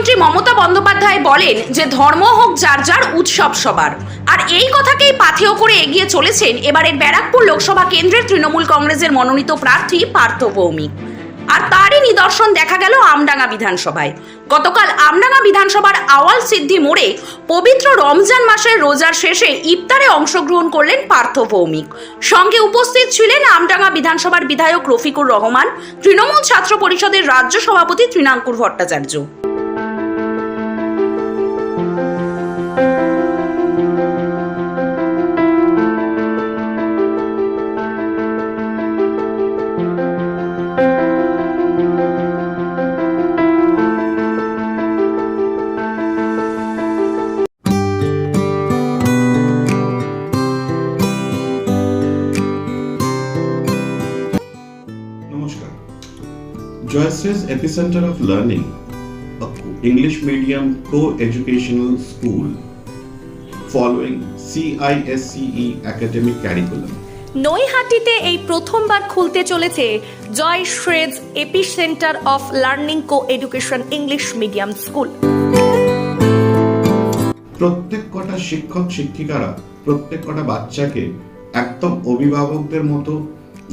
মুখ্যমন্ত্রী মমতা বন্দ্যোপাধ্যায় বলেন যে ধর্ম হোক যার যার উৎসব সবার। আর এই কথাকেই পাথেয় করে এগিয়ে চলেছেন এবারের ব্যারাকপুর লোকসভা কেন্দ্রের তৃণমূল কংগ্রেসের মনোনীত প্রার্থী পার্থ ভৌমিক। আর তারই নিদর্শন দেখা গেল আমডাঙ্গা বিধানসভায়। গতকাল আমডাঙ্গা বিধানসভার আওয়াল সিদ্ধি মোড়ে পবিত্র রমজান মাসের রোজার শেষে ইফতারে অংশগ্রহণ করলেন পার্থ ভৌমিক। সঙ্গে উপস্থিত ছিলেন আমডাঙ্গা বিধানসভার বিধায়ক রফিকুর রহমান, তৃণমূল ছাত্র পরিষদের রাজ্য সভাপতি Trinankur Bhattacharya. Joyce's Epicenter of Learning, a English medium co-educational school following CISCE academic curriculum. নৈহাটিতে এই প্রথমবার খুলতে চলেছে Joy শ্রেজ epicentre of learning co education English medium school প্রত্যেক কটা শিক্ষক শিক্ষিকারা প্রত্যেক কটা বাচ্চাকে একদম অভিভাবকদের মতো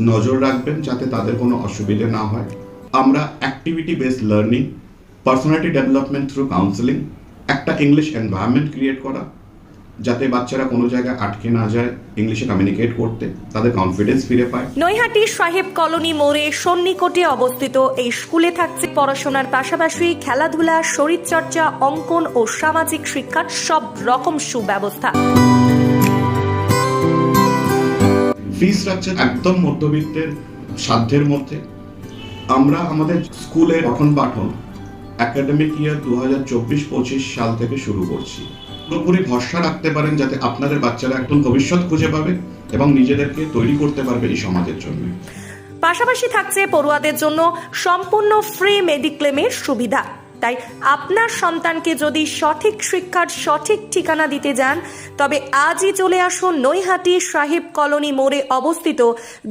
নজর রাখবেন যাতে তাদের কোনো অসুবিধে না হয় আমরা activity based learning personality development through counselling একটা ইংলিশ এনভায়রনমেন্ট ক্রিয়েট করা যাতে বাচ্চারা কোনো জায়গায় আটকে না যায় ইংলিশে কমিউনিকেট করতে তাদের কনফিডেন্স ফিরে পায়। নৈহাটি সাহেব কলোনি মোড়ে সন্নিকটে অবস্থিত এই স্কুলে থাকছে পড়াশোনার পাশাপাশি খেলাধুলা শরীরচর্চা অঙ্কন ও সামাজিক শিক্ষার সব রকম সুব্যবস্থা। ফি স্ট্রাকচার একদম মধ্যবিত্তের সাধ্যের মধ্যে। আমরা আমাদের স্কুলের পঠন পাঠন একাডেমিক ইয়ার দু হাজার চব্বিশ পঁচিশ সাল থেকে শুরু করছি। পুরোপুরি ভরসা রাখতে পারেন যাতে আপনাদের বাচ্চারা একদম ভবিষ্যৎ খুঁজে পাবে এবং নিজেদেরকে তৈরি করতে পারবে এই সমাজের জন্য। পাশাপাশি থাকছে পড়ুয়াদের জন্য সম্পূর্ণ ফ্রি মেডিক্লেমের সুবিধা। তাই আপনার সন্তানকে যদি সঠিক শিক্ষার সঠিক ঠিকানা দিতে যান তবে আজই চলে আসুন নৈহাটি সাহেব কলোনি মোড়ে অবস্থিত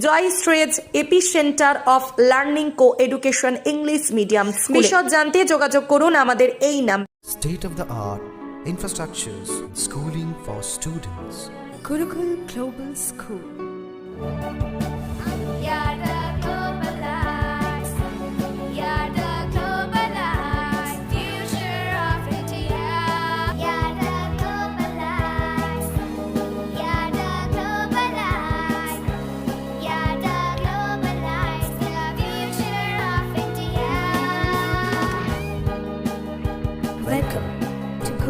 Joy storage epicentre of learning co education English medium বিশদ জানতে যোগাযোগ করুন আমাদের এই নাম State of the art infrastructures, schooling for students. Gurukul Global School.